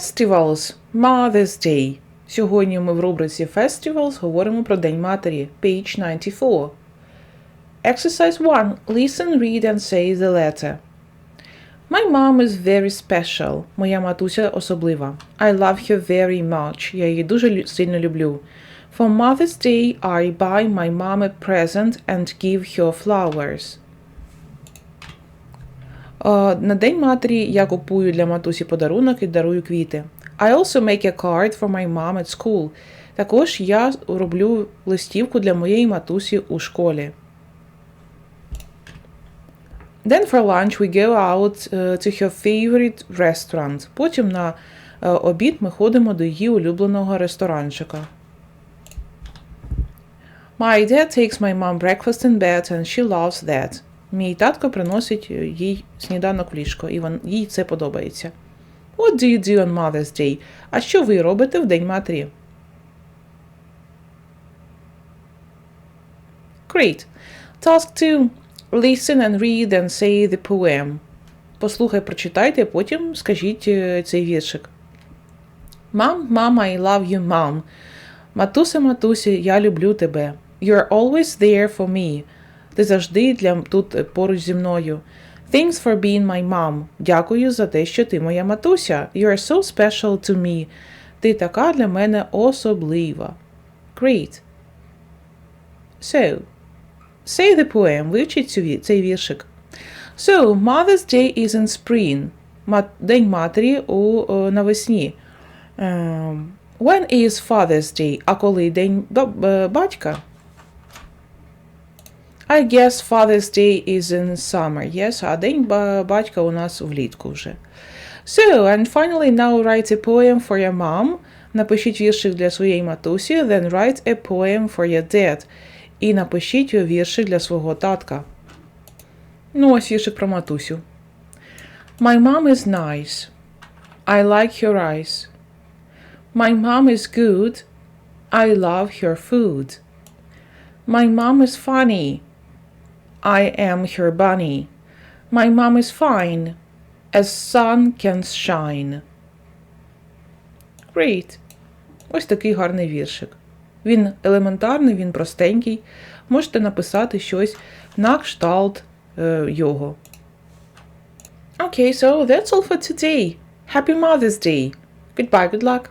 Festivals Mother's Day. Сьогодні ми в рубриці Festivals говоримо про День матері. Page 94. Exercise 1. Listen, read and say the letter. My mom is very special. Моя матуся особлива. I love her very much. Я її дуже лю- сильно люблю. For Mother's Day, I buy my mom a present and give her flowers. Е, На День матері я купую для матусі подарунок і дарую квіти. I also make a card for my mom at school. Також я роблю листівку для моєї матусі у школі. Then for lunch we go out е, to her favorite restaurant. Потім на е, обід ми ходимо до її улюбленого ресторанчика. My dad takes my mom breakfast in bed and she loves that. Мій татко приносить е, їй сніданок в ліжко, і вон, їй це подобається. What do you do on Mother's Day? А що ви робите в День матері? Great. Task 2. Listen and read and say the poem. Послухай, прочитайте, потім скажіть е, цей віршик. Mom, mom, I love you, mom. Матуся, матусі, я люблю тебе. You're always there for me. Ти завжди для тут е, поруч зі мною. Thanks for being my mom. Дякую за те, що ти моя матуся. You're so special to me. Ти така для мене особлива. Great. So, say the poem. Вивчіть цей віршик. So, Mother's Day is in spring. День матері у е, навесні. Ем, when is Father's Day? А коли день е, батька? I guess Father's Day is in summer. Yes, а день ба- батька у нас влітку вже. So, and finally, now write a poem for your mom. Напишіть віршик для своєї матусі, then write a poem for your dad. І напишіть віршик для свого татка. Ну, ось віршик про матусю. My mom is nice. I like her eyes. My mom is good. I love her food. My mom is funny. I am her bunny. My mom is fine, as sun can shine. Great. Ось такий гарний віршик. Він елементарний, він простенький. Можете написати щось на кшталт е, його. Okay, so that's all for today. Happy Mother's Day. Goodbye, good luck.